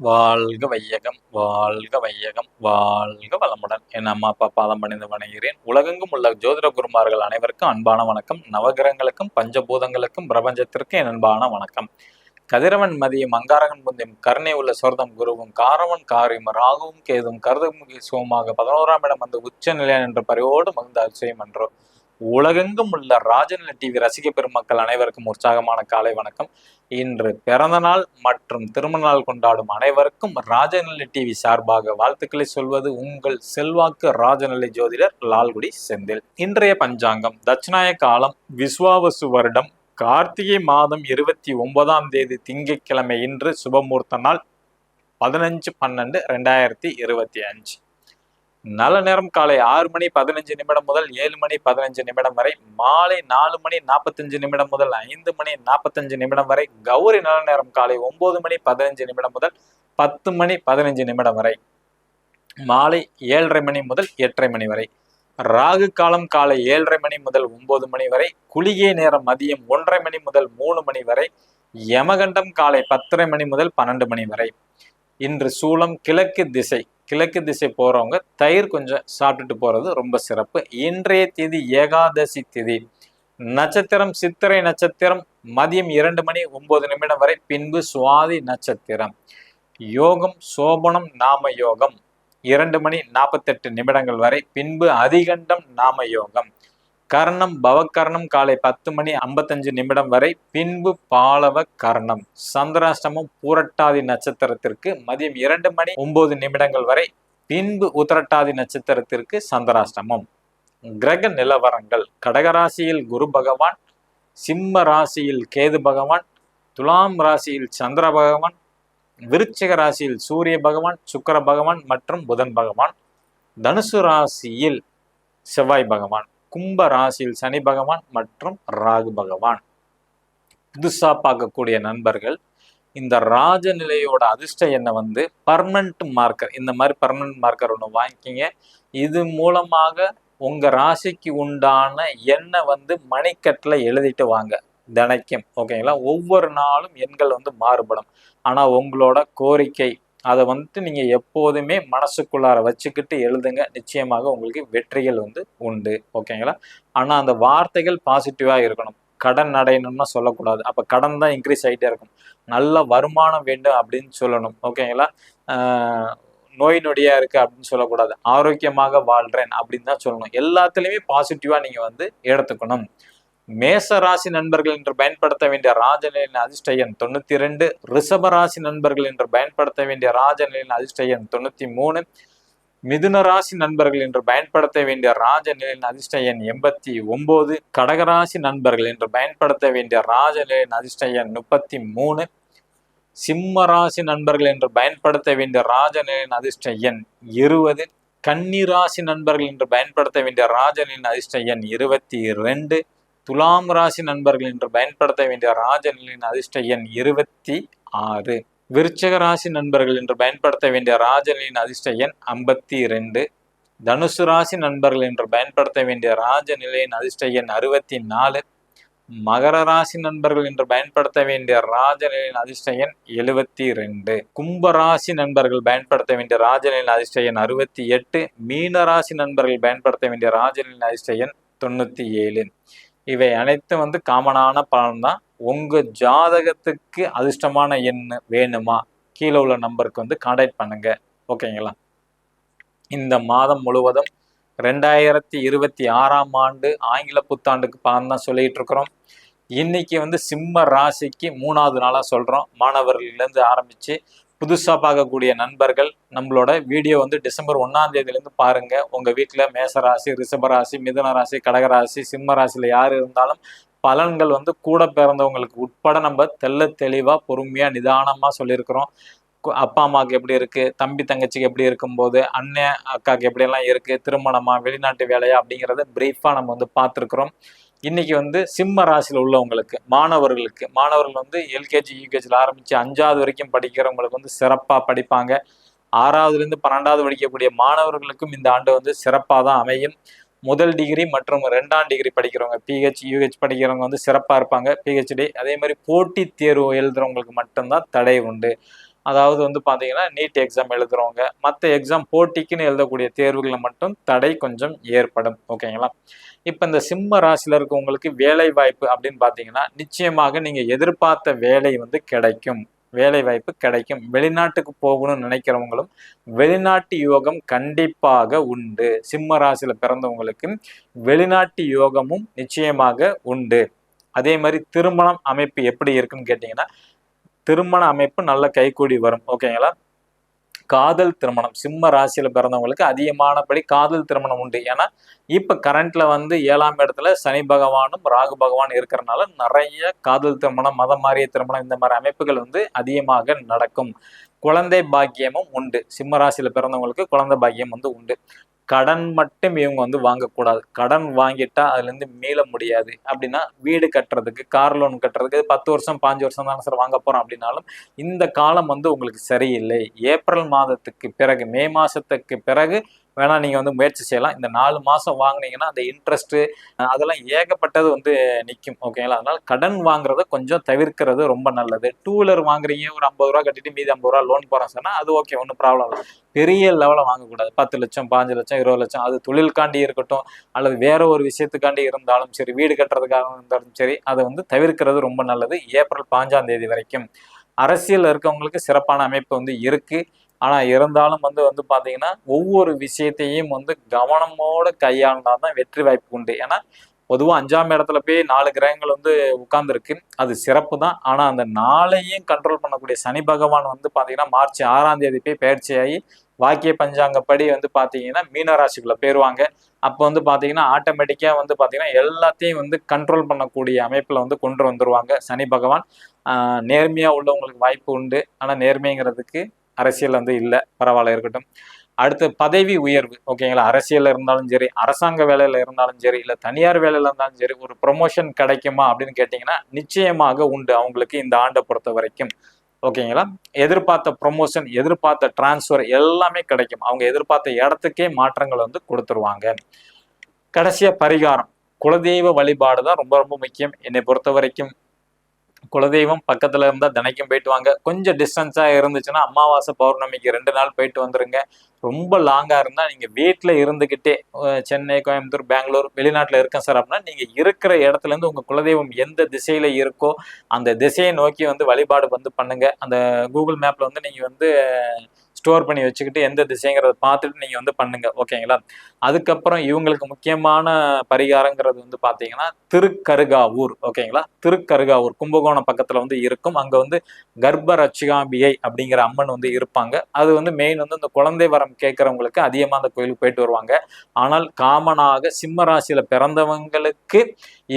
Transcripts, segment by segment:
வாழ்க வையகம் வாழ்க வையகம் வாழ்க வளமுடன். என் அம்மா அப்பா பாதம் பணிந்து வணங்குகிறேன். உலகெங்கும் உள்ள ஜோதிட குருமார்கள் அனைவருக்கும் அன்பான வணக்கம். நவகிரகங்களுக்கும் பஞ்சபூதங்களுக்கும் பிரபஞ்சத்திற்கும் என் அன்பான வணக்கம். கதிரவன் மதியம் அங்காரகன் முந்தியும் கருணை உள்ள சொர்தம் குருவும் காரவன் காரியம் ராகுவும் கேதும் கருதமுகி சுகமாக பதினோராம் இடம் வந்து உச்ச நிலையன் என்ற பரிவோடு மகிழ்ந்த அதிசயம் என்றோ உலகெங்கும் உள்ள ராஜநிலை டிவி ரசிக பெருமக்கள் அனைவருக்கும் உற்சாகமான காலை வணக்கம். இன்று பிறந்த நாள் மற்றும் திருமண நாள் கொண்டாடும் அனைவருக்கும் ராஜநிலை டிவி சார்பாக வாழ்த்துக்களை சொல்வது உங்கள் செல்வாக்கு ராஜநிலை ஜோதிடர் லால்குடி செந்தில். இன்றைய பஞ்சாங்கம் தட்சிணாய காலம் விஸ்வாவசு வருடம் கார்த்திகை மாதம் இருபத்தி ஒன்பதாம் தேதி திங்கட்கிழமை இன்று சுபமூர்த்த நாள் பதினஞ்சு பன்னெண்டு ரெண்டாயிரத்தி இருபத்தி அஞ்சு. நல்ல நேரம் காலை ஆறு மணி பதினஞ்சு நிமிடம் முதல் ஏழு மணி பதினஞ்சு நிமிடம் வரை மாலை நாலு மணி நாற்பத்தஞ்சு நிமிடம் முதல் ஐந்து மணி நாற்பத்தஞ்சு நிமிடம் வரை கௌரி நல்ல நேரம் காலை ஒன்பது மணி பதினஞ்சு நிமிடம் முதல் பத்து மணி பதினஞ்சு நிமிடம் வரை மாலை ஏழரை மணி முதல் எட்டரை மணி வரை ராகு காலம் காலை ஏழரை மணி முதல் ஒன்பது மணி வரை குளிகை நேரம் மதியம் ஒன்றரை மணி முதல் மூணு மணி வரை யமகண்டம் காலை பத்தரை மணி முதல் பன்னெண்டு மணி வரை. இன்று சூலம் கிழக்கு திசை கிழக்கு திசை போறவங்க தயிர் கொஞ்சம் சாப்பிட்டுட்டு போறது ரொம்ப சிறப்பு. இன்றைய தேதி ஏகாதசி திதி. நட்சத்திரம் சித்திரை நட்சத்திரம் மதியம் இரண்டு மணி ஒன்பது நிமிடம் வரை பின்பு சுவாதி நட்சத்திரம். யோகம் சோபனம் நாம யோகம். இரண்டு மணி நாற்பத்தெட்டு நிமிடங்கள் வரை பின்பு அதிகண்டம் நாம யோகம். கர்ணம் பவகர்ணம் காலை பத்து மணி ஐம்பத்தஞ்சு நிமிடம் வரை பின்பு பாலவ கர்ணம். சந்திராஷ்டமம் பூரட்டாதி நட்சத்திரத்திற்கு மதியம் இரண்டு மணி ஒன்பது நிமிடங்கள் வரை பின்பு உத்திரட்டாதி நட்சத்திரத்திற்கு சந்திராஷ்டமம். கிரக நிலவரங்கள். கடகராசியில் குரு பகவான் சிம்ம ராசியில் கேது பகவான் துலாம் ராசியில் சந்திர பகவான் விருச்சிக ராசியில் சூரிய பகவான் சுக்கர பகவான் மற்றும் புதன் பகவான். தனுசு ராசியில் செவ்வாய் பகவான். கும்ப ராசியில் சனி பகவான் மற்றும் ராகு பகவான். புதுசா பார்க்கக்கூடிய நண்பர்கள் இந்த ராஜநிலையோட அதிர்ஷ்ட எண்ணை வந்து பர்மனண்ட் மார்க்கர் இந்த மாதிரி பர்மனன்ட் மார்க்கர் ஒன்று வாங்கிக்கிங்க. இது மூலமாக உங்க ராசிக்கு உண்டான எண்ணை வந்து மணிக்கட்டில் எழுதிட்டு வாங்க தினைக்கும். ஓகேங்களா? ஒவ்வொரு நாளும் எண்கள் வந்து மாறுபடும். ஆனால் உங்களோட கோரிக்கை அதை வந்துட்டு நீங்கள் எப்போதுமே மனசுக்குள்ளார வச்சுக்கிட்டு எழுதுங்க. நிச்சயமாக உங்களுக்கு வெற்றிகள் வந்து உண்டு. ஓகேங்களா ஆனால் அந்த வார்த்தைகள் பாசிட்டிவாக இருக்கணும். கடன் அடையணும்னா சொல்லக்கூடாது. அப்போ கடன் தான் இன்க்ரீஸ் ஆகிட்டே இருக்கும். நல்ல வருமானம் வேண்டும் அப்படின்னு சொல்லணும். ஓகேங்களா நோய் நொடியாக இருக்குது அப்படின்னு சொல்லக்கூடாது. ஆரோக்கியமாக வாழ்கிறேன் அப்படின்னு தான் சொல்லணும். எல்லாத்துலேயுமே பாசிட்டிவாக நீங்கள் வந்து எடுத்துக்கணும். மேச ராசி நண்பர்கள் என்று பயன்படுத்த வேண்டிய ராஜநிலையின் அதிர்ஷ்ட எண் தொண்ணூத்தி ரெண்டு ரிஷப ராசி நண்பர்கள் என்று பயன்படுத்த வேண்டிய ராஜநிலையின் அதிர்ஷ்ட எண் தொண்ணூத்தி மூணு மிதுன ராசி நண்பர்கள் என்று பயன்படுத்த வேண்டிய ராஜநிலையின் அதிர்ஷ்ட எண் எண்பத்தி ஒன்பது கடகராசி நண்பர்கள் என்று பயன்படுத்த வேண்டிய ராஜநிலையின் அதிர்ஷ்ட எண் முப்பத்தி மூணு சிம்ம ராசி நண்பர்கள் என்று பயன்படுத்த வேண்டிய ராஜநிலையின் அதிர்ஷ்ட எண் இருபது கன்னி ராசி நண்பர்கள் என்று பயன்படுத்த வேண்டிய ராஜனின் அதிர்ஷ்ட எண் இருபத்தி ரெண்டு துலாம் ராசி நண்பர்கள் என்று பயன்படுத்த வேண்டிய ராஜநிலையின் அதிர்ஷ்ட எண் இருபத்தி ஆறு. விருச்சக ராசி நண்பர்கள் என்று பயன்படுத்த வேண்டிய ராஜநிலையின் அதிர்ஷ்ட எண் ஐம்பத்தி ரெண்டு தனுசு ராசி நண்பர்கள் என்று பயன்படுத்த வேண்டிய ராஜநிலையின் அதிர்ஷ்ட எண் அறுபத்தி நாலு. மகர ராசி நண்பர்கள் என்று பயன்படுத்த வேண்டிய ராஜநிலையின் அதிர்ஷ்ட எண் எழுபத்தி ரெண்டு கும்ப ராசி நண்பர்கள் பயன்படுத்த வேண்டிய ராஜநிலையின் அதிர்ஷ்ட எண் அறுபத்தி எட்டு. மீன ராசி நண்பர்கள் பயன்படுத்த வேண்டிய ராஜநிலையின் அதிர்ஷ்ட எண் தொண்ணூற்றி ஏழு. இவை அனைத்தும் வந்து காமனான பலன் தான் உங்க ஜாதகத்துக்கு அதிர்ஷ்டமான எண் வேணுமா? கீழே உள்ள நம்பருக்கு வந்து கான்டாக்ட் பண்ணுங்க. ஓகேங்களா? இந்த மாதம் முழுவதும் ரெண்டாயிரத்தி இருபத்தி ஆறாம் ஆண்டு ஆங்கில புத்தாண்டுக்கு பலன் தான் சொல்லிட்டு இருக்கிறோம். இன்னைக்கு வந்து சிம்ம ராசிக்கு மூணாவது நாளாக சொல்கிறோம் மாணவர்கள்லேருந்து ஆரம்பித்து புதுசாக பார்க்கக்கூடிய நண்பர்கள் நம்மளோட வீடியோ வந்து டிசம்பர் ஒன்றாம் தேதியிலேருந்து பாருங்கள் உங்கள் வீட்டில் மேசராசி ரிஷபராசி மிதனராசி கடகராசி சிம்ம ராசியில் யார் இருந்தாலும் பலன்கள் வந்து கூட பிறந்தவங்களுக்கு உட்பட நம்ம தெள்ள தெளிவாக பொறுமையாக நிதானமாக சொல்லியிருக்கிறோம். அப்பா அம்மாவுக்கு எப்படி இருக்குது தம்பி தங்கச்சிக்கு எப்படி இருக்கும்போது? அண்ணன் அக்காவுக்கு எப்படியெல்லாம் இருக்குது திருமணமா? வெளிநாட்டு வேலையா? அப்படிங்கிறத பிரீஃபாக நம்ம வந்து பார்த்துருக்குறோம். இன்னைக்கு வந்து சிம்ம ராசியில் உள்ளவங்களுக்கு மாணவர்களுக்கு மாணவர்கள் வந்து எல்கேஜி யூகேஜியில் ஆரம்பித்து அஞ்சாவது வரைக்கும் படிக்கிறவங்களுக்கு வந்து சிறப்பாக படிப்பாங்க. ஆறாவதுலேருந்து பன்னெண்டாவது படிக்கக்கூடிய மாணவர்களுக்கும் இந்த ஆண்டு வந்து சிறப்பாக தான் அமையும். முதல் டிகிரி மற்றும் ரெண்டாம் டிகிரி படிக்கிறவங்க பிஹெச் யூஹெச் படிக்கிறவங்க வந்து சிறப்பாக இருப்பாங்க. பிஹெச்டி அதே மாதிரி போட்டித் தேர்வு எழுதுறவங்களுக்கு மட்டும்தான் தடை உண்டு. அதாவது வந்து பார்த்தீங்கன்னா நீட் எக்ஸாம் எழுதுறவங்க மற்ற எக்ஸாம் போட்டிக்குன்னு எழுதக்கூடிய தேர்வுகளில் மட்டும் தடை கொஞ்சம் ஏற்படும். ஓகேங்களா? இப்போ இந்த சிம்ம ராசியில் இருக்கவங்களுக்கு வேலை வாய்ப்பு அப்படின்னு பார்த்தீங்கன்னா நிச்சயமாக நீங்கள் எதிர்பார்த்த வேலை வந்து கிடைக்கும். வேலை வாய்ப்பு கிடைக்கும். வெளிநாட்டுக்கு போகணும்னு நினைக்கிறவங்களும் வெளிநாட்டு யோகம் கண்டிப்பாக உண்டு. சிம்ம ராசியில் பிறந்தவங்களுக்கு வெளிநாட்டு யோகமும் நிச்சயமாக உண்டு. அதே மாதிரி திருமணம் அமைப்பு எப்படி இருக்குன்னு கேட்டிங்கன்னா திருமண அமைப்பு நல்ல கைகூடி வரும். ஓகேங்களா காதல் திருமணம். சிம்ம ராசியில் பிறந்தவங்களுக்கு அதிகமானபடி காதல் திருமணம் உண்டு. ஏன்னா இப்ப கரண்ட்ல வந்து ஏழாம் இடத்துல சனி பகவானும் ராகு பகவான் இருக்கிறனால நிறைய காதல் திருமணம் மதம் மாறிய திருமணம் இந்த மாதிரி அமைப்புகள் வந்து அதிகமாக நடக்கும். குழந்தை பாக்கியமும் உண்டு. சிம்ம ராசியில் பிறந்தவங்களுக்கு குழந்தை பாக்கியம் வந்து உண்டு. கடன் மட்டும் இவங்க வந்து வாங்கக்கூடாது. கடன் வாங்கிட்டா அதுல இருந்து மீள முடியாது. அப்படின்னா வீடு கட்டுறதுக்கு கார் லோன் கட்டுறதுக்கு பத்து வருஷம் பாஞ்சு வருஷம் தானே சார் வாங்க போறோம் அப்படின்னாலும் இந்த காலம் வந்து உங்களுக்கு சரியில்லை. ஏப்ரல் மாதத்துக்கு பிறகு மே மாசத்துக்கு பிறகு வேணால் நீங்கள் வந்து முயற்சி செய்யலாம். இந்த நாலு மாதம் வாங்குனீங்கன்னா அந்த இன்ட்ரெஸ்ட்டு அதெல்லாம் ஏகப்பட்டது வந்து நிற்கும் ஓகேங்களா அதனால் கடன் வாங்குறத கொஞ்சம் தவிர்க்கிறது ரொம்ப நல்லது. டூ வீலர் வாங்குறீங்க ஒரு ஐம்பது ரூபா கட்டிட்டு மீதி ஐம்பது ரூபா லோன் போகிறோம் சொன்னால் அது ஓகே ஒன்றும் ப்ராப்ளம் இல்லை. பெரிய லெவலில் வாங்கக்கூடாது. பத்து லட்சம் பாஞ்சு லட்சம் இருபது லட்சம் அது தொழிலுக்காண்டி இருக்கட்டும் அல்லது வேற ஒரு விஷயத்துக்காண்டி இருந்தாலும் சரி வீடு கட்டுறதுக்காக இருந்தாலும் சரி அதை வந்து தவிர்க்கிறது ரொம்ப நல்லது. ஏப்ரல் பாஞ்சாம் தேதி வரைக்கும் அரசியல் இருக்கவங்களுக்கு சிறப்பான அமைப்பு வந்து இருக்குது ஆனா இருந்தாலும் வந்து வந்து பாத்தீங்கன்னா ஒவ்வொரு விஷயத்தையும் வந்து கவனமோட கையாண்டாதான் வெற்றி வாய்ப்பு உண்டு. ஏன்னா பொதுவா அஞ்சாம் இடத்துல போய் நாலு கிரகங்கள் வந்து உட்கார்ந்துருக்கு. அது சிறப்பு தான். ஆனா அந்த நாளையும் கண்ட்ரோல் பண்ணக்கூடிய சனி பகவான் வந்து பாத்தீங்கன்னா மார்ச் ஆறாம் தேதி போய் பயிற்சியாகி வாக்கிய பஞ்சாங்கப்படி வந்து பாத்தீங்கன்னா மீனராசிக்குள்ள பேருவாங்க அப்போ வந்து பாத்தீங்கன்னா ஆட்டோமேட்டிக்கா வந்து பாத்தீங்கன்னா எல்லாத்தையும் வந்து கண்ட்ரோல் பண்ணக்கூடிய அமைப்புல வந்து கொண்டு வந்துருவாங்க சனி பகவான். நேர்மையாக நேர்மையா உள்ளவங்களுக்கு வாய்ப்பு உண்டு. ஆனா நேர்மைங்கிறதுக்கு அரசியல் வந்து இல்லை பரவாயில்ல இருக்கட்டும். அடுத்து பதவி உயர்வு ஓகேங்களா? அரசியலில் இருந்தாலும் சரி அரசாங்க வேலையில இருந்தாலும் சரி இல்லை தனியார் வேலையில இருந்தாலும் சரி ஒரு ப்ரொமோஷன் கிடைக்குமா அப்படின்னு கேட்டீங்கன்னா நிச்சயமாக உண்டு அவங்களுக்கு இந்த ஆண்டை பொறுத்த வரைக்கும். ஓகேங்களா? எதிர்பார்த்த ப்ரொமோஷன் எதிர்பார்த்த டிரான்ஸ்ஃபர் எல்லாமே கிடைக்கும். அவங்க எதிர்பார்த்த இடத்துக்கே மாற்றங்கள் வந்து கொடுத்துருவாங்க. கடைசியா பரிகாரம் குலதெய்வ வழிபாடு தான் ரொம்ப ரொம்ப முக்கியம். என்னை பொறுத்த வரைக்கும் குலதெய்வம் பக்கத்தில் இருந்தால் தினைக்கும் போயிட்டு வாங்க. கொஞ்சம் டிஸ்டன்ஸாக இருந்துச்சுன்னா அமாவாசை பௌர்ணமிக்கு ரெண்டு நாள் போயிட்டு வந்துருங்க. ரொம்ப லாங்காக இருந்தால் நீங்கள் வீட்டில் இருந்துக்கிட்டே சென்னை கோயம்புத்தூர் பெங்களூர் வெளிநாட்டில் இருக்கேன் சார் அப்படின்னா நீங்கள் இருக்கிற இடத்துல இருந்து குலதெய்வம் எந்த திசையில் இருக்கோ அந்த திசையை நோக்கி வந்து வழிபாடு வந்து பண்ணுங்கள் அந்த கூகுள் மேப்பில் வந்து நீங்கள் வந்து ஸ்டோர் பண்ணி வச்சுக்கிட்டு எந்த திசைங்கிறத பார்த்துட்டு நீங்கள் வந்து பண்ணுங்க ஓகேங்களா அதுக்கப்புறம் இவங்களுக்கு முக்கியமான பரிகாரங்கிறது வந்து பார்த்தீங்கன்னா திருக்கருகாவூர் ஓகேங்களா திருக்கருகாவூர் கும்பகோணம் பக்கத்தில் வந்து இருக்கும். அங்கே வந்து கர்ப்ப ரட்சிகாம்பிகை அப்படிங்கிற அம்மன் வந்து இருப்பாங்க. அது வந்து மெயின் வந்து இந்த குழந்தை வரம் கேட்குறவங்களுக்கு அதிகமாக அந்த கோயிலுக்கு போயிட்டு வருவாங்க. ஆனால் காமனாக சிம்ம ராசியில் பிறந்தவங்களுக்கு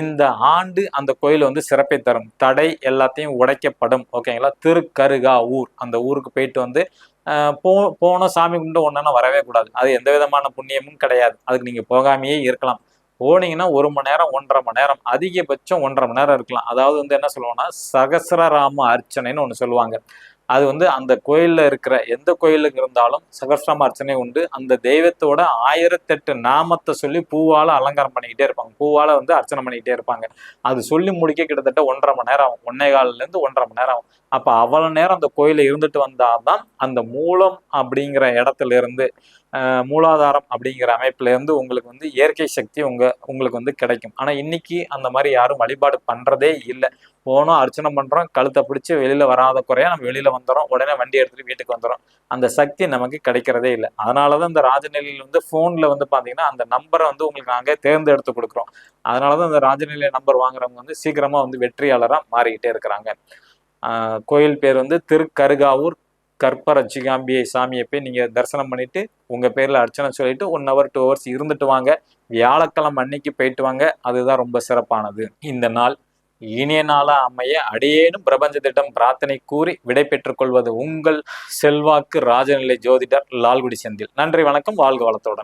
இந்த ஆண்டு அந்த கோயில் வந்து சிறப்பை தரும். தடை எல்லாத்தையும் உடைக்கப்படும் ஓகேங்களா திருக்கருகாவூர் அந்த ஊருக்கு போயிட்டு வந்து போ போன சாமி கும்பிட்டு ஒன்னா வரவே கூடாது. அது எந்த விதமான புண்ணியமும் கிடையாது. அதுக்கு நீங்க போகாமையே இருக்கலாம். போனீங்கன்னா ஒரு மணி நேரம் ஒன்றரை மணி நேரம் அதிகபட்சம் ஒன்றரை மணி நேரம் இருக்கலாம். அதாவது வந்து என்ன சொல்லுவோம்னா சகசரராம அர்ச்சனைன்னு ஒன்று சொல்லுவாங்க. அது வந்து அந்த கோயிலில் இருக்கிற எந்த கோயிலுக்கு இருந்தாலும் சகசிரம அர்ச்சனை உண்டு. அந்த தெய்வத்தோட ஆயிரத்தெட்டு நாமத்தை சொல்லி பூவால அலங்காரம் பண்ணிக்கிட்டே இருப்பாங்க. பூவால வந்து அர்ச்சனை பண்ணிக்கிட்டே இருப்பாங்க. அது சொல்லி முடிக்க கிட்டத்தட்ட ஒன்றரை மணி நேரம் ஆகும். ஒன்னே காலிலேருந்து ஒன்றரை மணி நேரம் ஆகும். அப்போ அவ்வளோ நேரம் அந்த கோயிலில் இருந்துட்டு வந்தாதான் அந்த மூலம் அப்படிங்கிற இடத்துல இருந்து மூலாதாரம் அப்படிங்கிற அமைப்புலேருந்து உங்களுக்கு வந்து இயற்கை சக்தி உங்கள் உங்களுக்கு வந்து கிடைக்கும். ஆனால் இன்னைக்கு அந்த மாதிரி யாரும் வழிபாடு பண்ணுறதே இல்லை. போனோம் அர்ச்சனை பண்ணுறோம் கழுத்தை பிடிச்சி வெளியில் வராத குறையாக நம்ம வெளியில் வந்துடுறோம் உடனே வண்டி எடுத்துகிட்டு வீட்டுக்கு வந்துடும் அந்த சக்தி நமக்கு கிடைக்கிறதே இல்லை. அதனாலதான் இந்த ராஜநிலையில் வந்து ஃபோனில் வந்து பார்த்தீங்கன்னா அந்த நம்பரை வந்து உங்களுக்கு நாங்கள் தேர்ந்தெடுத்து கொடுக்குறோம். அதனாலதான் இந்த ராஜநிலை நம்பர் வாங்குறவங்க வந்து சீக்கிரமாக வந்து வெற்றியாளராக மாறிக்கிட்டே இருக்கிறாங்க. கோயில் பேர் வந்து திருக்கருகாவூர் கற்பரட்சிகாம்பியை சாமியை போய் நீங்கள் தரிசனம் பண்ணிட்டு உங்கள் பேரில் அர்ச்சனை சொல்லிட்டு ஒன் ஹவர் டூ ஹவர்ஸ் இருந்துட்டு வாங்க. வியாழக்கிழமை அன்னைக்கு போயிட்டு வாங்க. அதுதான் ரொம்ப சிறப்பானது. இந்த நாள் இனிய நாளா அமைய அடியேனும் பிரபஞ்சத்திடம் பிரார்த்தனை கூறி விடை பெற்றுக் உங்கள் செல்வாக்கு ராஜநிலை ஜோதிடர் லால்குடி செந்தில். நன்றி வணக்கம் வாழ்க வளத்துடன்.